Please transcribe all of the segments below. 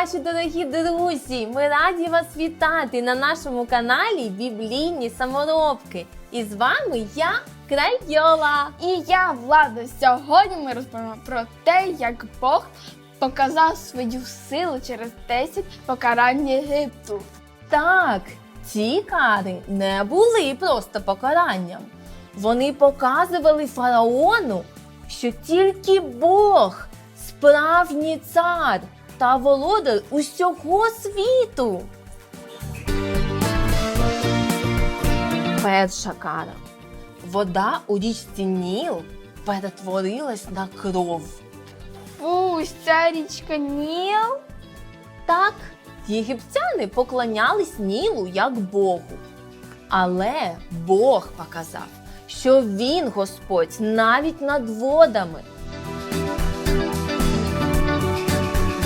наші дорогі друзі! Ми раді вас вітати на нашому каналі Біблійні саморобки. І з вами я, Крайола. І я, Влада, сьогодні ми розповімо про те, як Бог показав свою силу через 10 покарань Єгипту. Так, ці кари не були просто покаранням. Вони показували фараону, що тільки Бог справжній цар та володар усього світу. Перша кара. Вода у річці Ніл перетворилась на кров. Фу, ця річка Ніл. Так, єгиптяни поклонялись Нілу як Богу. Але Бог показав, що він Господь навіть над водами.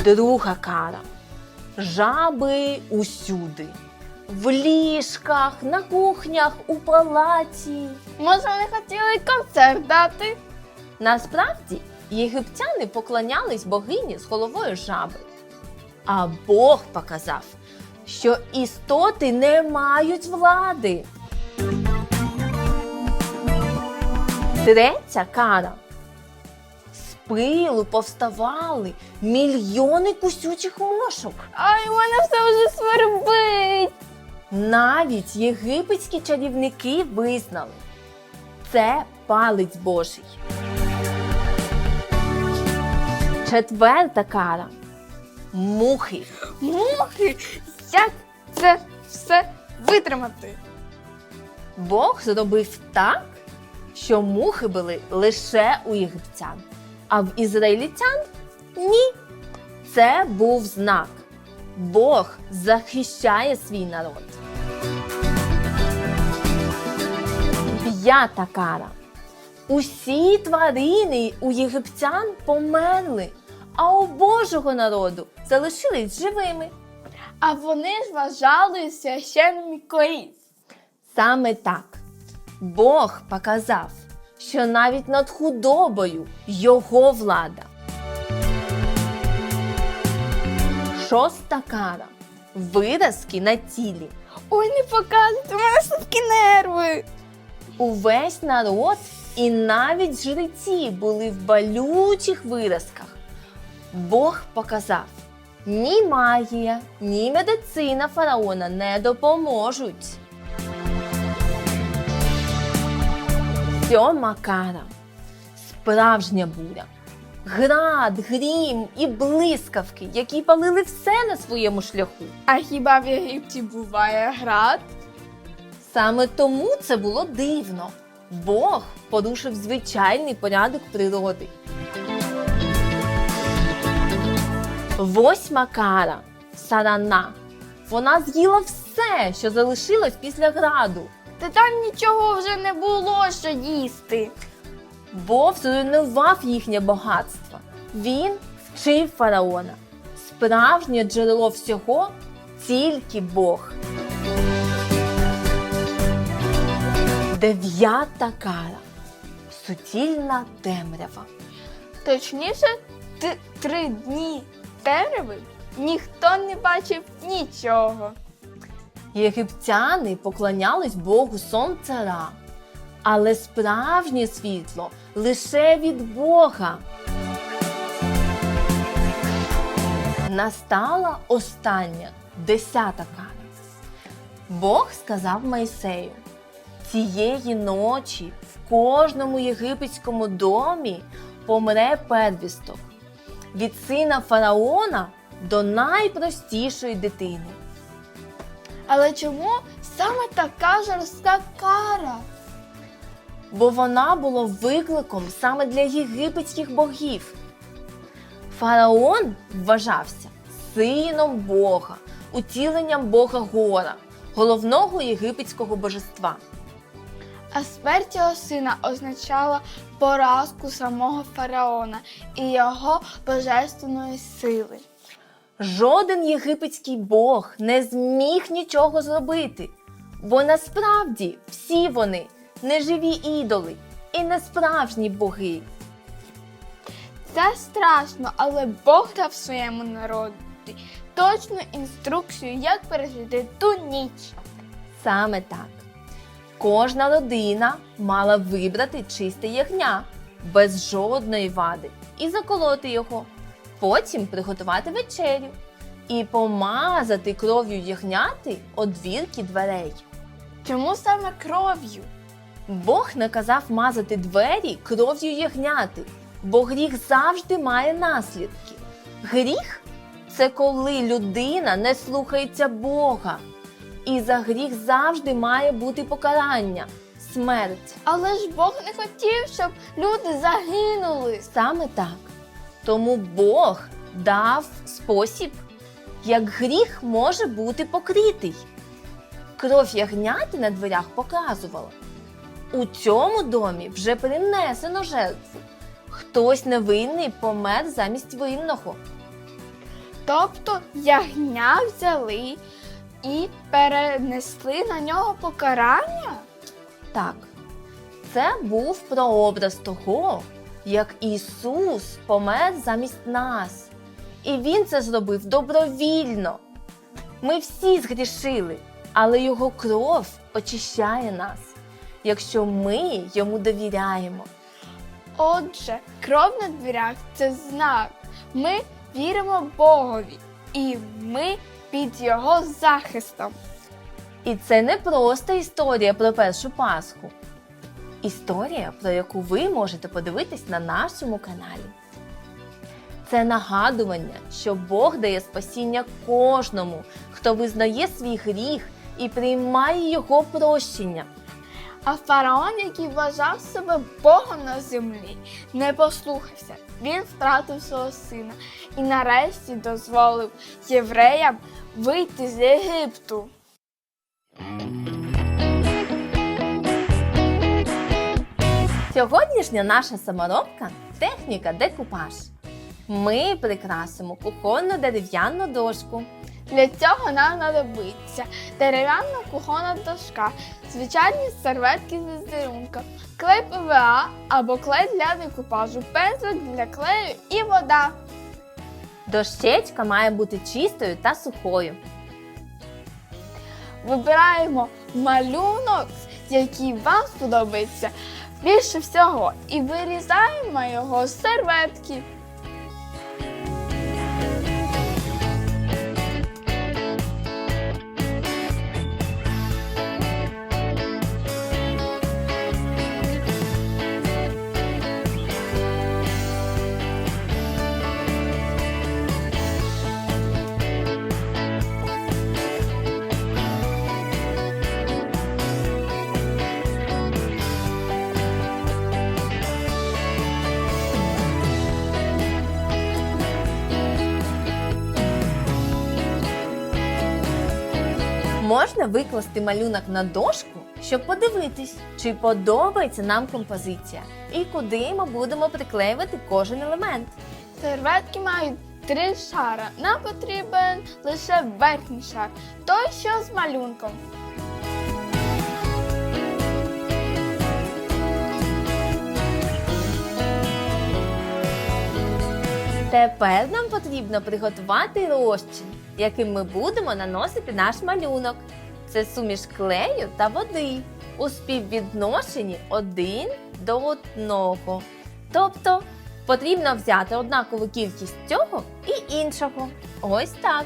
Друга кара. Жаби усюди. В ліжках, на кухнях, у палаці. Може, вони хотіли концерт дати? Насправді єгиптяни поклонялись богині з головою жаби. А Бог показав, що істоти не мають влади. Третя кара. Пилу повставали мільйони кусючих мошок. Ай, у мене все вже свербить. Навіть єгипетські чарівники визнали. Це палець Божий. Четверта кара. Мухи. Мухи, як це все витримати? Бог зробив так, що мухи були лише у єгиптян, а в ізраїльтян ні. Це був знак. Бог захищає свій народ. П'ята кара. Усі тварини у єгиптян померли, а у Божого народу залишились живими. А вони ж вважали священними коріс. Саме так Бог показав, що навіть над худобою його влада. Шоста кара. Виразки на тілі. Ой, не показуйте, у мене слабкі нерви. Увесь народ і навіть жреці були в балючих виразках. Бог показав, ні магія, ні медицина фараона не допоможуть. Сьома кара. Справжня буря. Град, грім і блискавки, які палили все на своєму шляху. А хіба в Єгипті буває град? Саме тому це було дивно. Бог порушив звичайний порядок природи. Восьма кара сарана. Вона з'їла все, що залишилось після граду. Та там нічого вже не було, що їсти. Бог зруйнував їхнє багатство. Він вчив фараона. Справжнє джерело всього тільки Бог. Дев'ята кара. Суцільна темрява. Точніше, три дні темряви ніхто не бачив нічого. Єгиптяни поклонялись Богу сонця Ра, але справжнє світло лише від Бога. Настала остання десята кара. Бог сказав Майсею: цієї ночі в кожному єгипетському домі помре первісток від сина фараона до найпростішої дитини. Але чому саме така жорстка кара? бо вона була викликом саме для єгипетських богів. Фараон вважався сином Бога, утіленням Бога Гора, головного єгипетського божества. А смерть його сина означала поразку самого фараона і його божественної сили. Жоден єгипетський бог не зміг нічого зробити, бо насправді всі вони неживі ідоли і несправжні боги. Це страшно, але Бог дав своєму народу точну інструкцію, як пережити ту ніч. Саме так. Кожна родина мала вибрати чисте ягня без жодної вади і заколоти його. Потім приготувати вечерю і помазати кров'ю ягняти одвірки дверей. Чому саме кров'ю? Бог наказав мазати двері кров'ю ягняти, бо гріх завжди має наслідки. Гріх це коли людина не слухається Бога. І за гріх завжди має бути покарання, смерть. Але ж Бог не хотів, щоб люди загинули. Саме так. Тому Бог дав спосіб, як гріх може бути покритий. Кров ягняти на дверях показувала. У цьому домі вже принесено жертву. Хтось невинний помер замість винного. Тобто ягня взяли і перенесли на нього покарання? Так, це був прообраз того, як Ісус помер замість нас. І Він це зробив добровільно. Ми всі згрішили, але Його кров очищає нас, якщо ми йому довіряємо. Отже, кров на дверях це знак. Ми віримо Богові, і ми під його захистом. І це не просто історія про першу Пасху. Історія, про яку ви можете подивитись на нашому каналі. Це нагадування, що Бог дає спасіння кожному, хто визнає свій гріх і приймає його прощення. А фараон, який вважав себе Богом на землі, не послухався. Він втратив свого сина і нарешті дозволив євреям вийти з Єгипту. Сьогоднішня наша саморобка техніка декупаж. Ми прикрасимо кухонну дерев'яну дошку. Для цього нам знадобиться дерев'яна кухонна дошка, звичайні серветки з візерунком, клей ПВА або клей для декупажу, пензлик для клею і вода. Дощечка має бути чистою та сухою. Вибираємо малюнок, який вам сподобається більше всього, і вирізаємо його з серветки. Можна викласти малюнок на дошку, щоб подивитись, чи подобається нам композиція і куди ми будемо приклеювати кожен елемент. Серветки мають три шара. Нам потрібен лише верхній шар, той, що з малюнком. Тепер нам потрібно приготувати розчин, яким ми будемо наносити наш малюнок. Це суміш клею та води у співвідношенні один до одного. Тобто потрібно взяти однакову кількість цього і іншого. Ось так.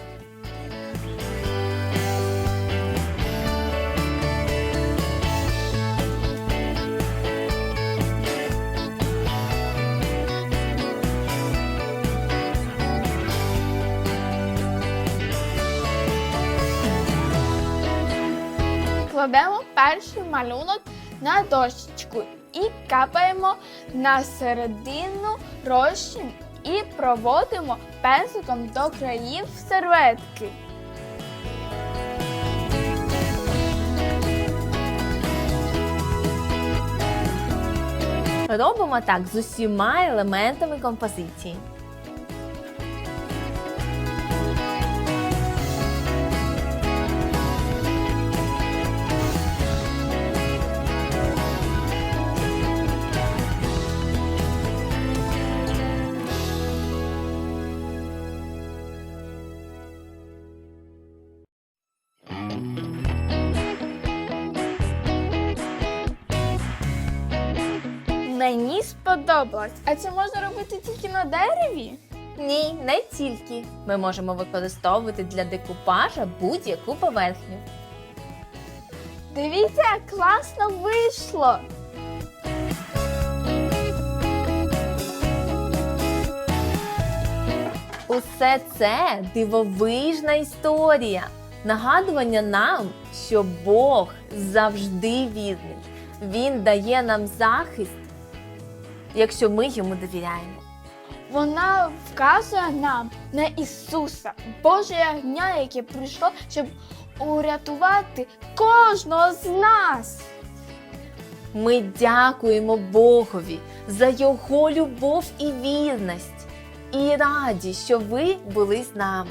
Кладемо перший малюнок на дощечку і капаємо на середину розчин і проводимо пензиком до країв серветки. Робимо так з усіма елементами композиції. Сподобалось. А це можна робити тільки на дереві? Ні, не тільки. Ми можемо використовувати для декупажа будь-яку поверхню. Дивіться, як класно вийшло. Усе це дивовижна історія. Нагадування нам, що Бог завжди вірний. Він дає нам захист, якщо ми йому довіряємо. Вона вказує нам на Ісуса, Боже ягня, яке прийшло, щоб урятувати кожного з нас. Ми дякуємо Богові за його любов і вірність. І раді, що ви були з нами.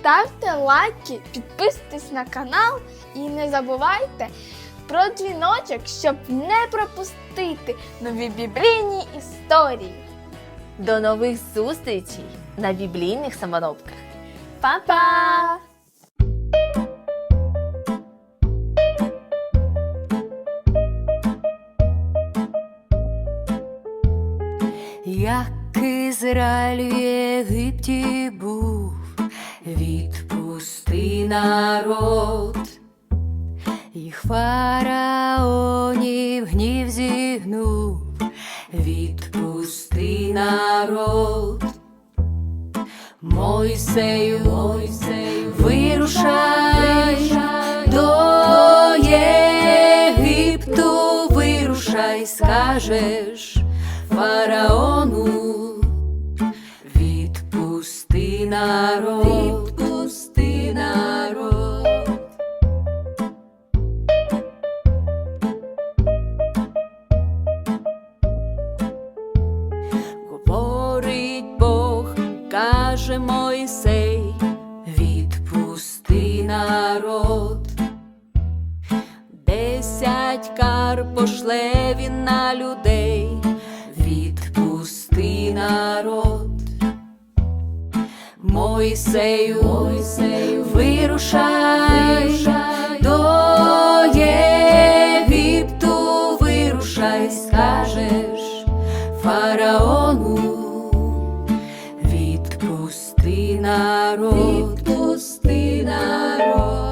Ставте лайки, підписуйтесь на канал і не забувайте про дзвіночок, щоб не пропустити нові біблійні історії. До нових зустрічей на біблійних саморобках. Па-па! Як Ізраїль в Єгипті був, відпусти народ, їх фараонів Мойсею, Мойсею, вирушай до Єгипту, вирушай, скажеш фараону, каже Мойсей, відпусти народ. Десять кар пошле він на людей, відпусти народ. Мойсею, Мойсею, вирушай, до Єгипту, вирушай, скажеш фараону, відпусти народ, відпусти народ.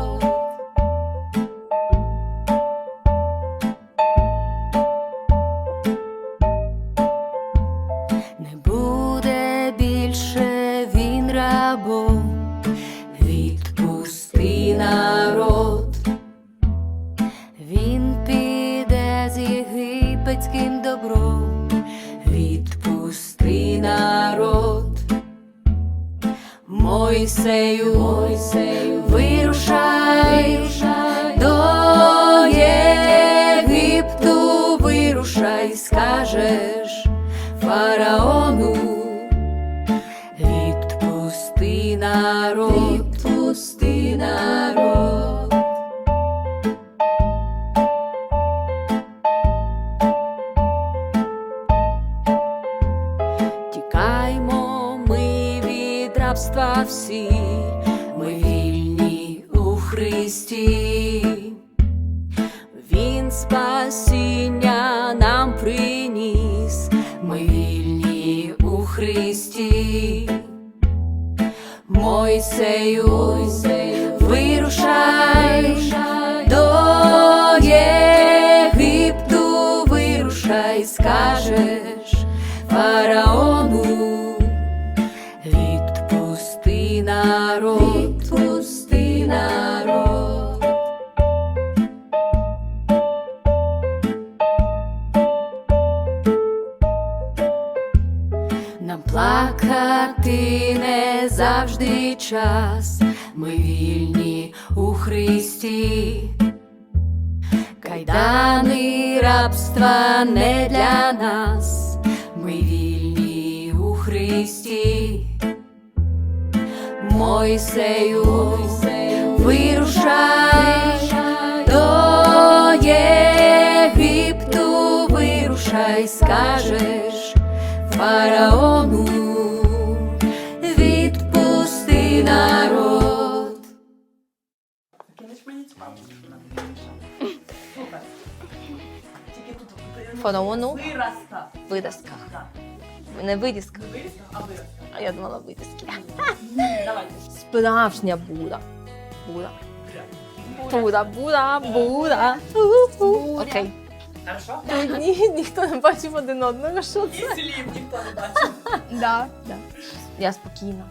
Мойсею, Мойсею, вирушай, до рабства всі, ми вільні у Христі. Він спасіння нам приніс, ми вільні у Христі. Мойсею, вирушай, до Єгипту, вирушай, скажеш фараону, рабства не для нас, ми вільні у Христі. Мойсею, вирушай до Єгипту, вирушай, скажеш фараону, е, Фараону виразках. Так. Не вирізках, Не виростав, а виростав. а я думала виразки. Давайте. Справжня бура. Бура. Бура, бура, бура. Окей. Хорошо? Ні, ніхто не бачив один одного, що І це. слів ніхто не бачив. Да. Я спокійна.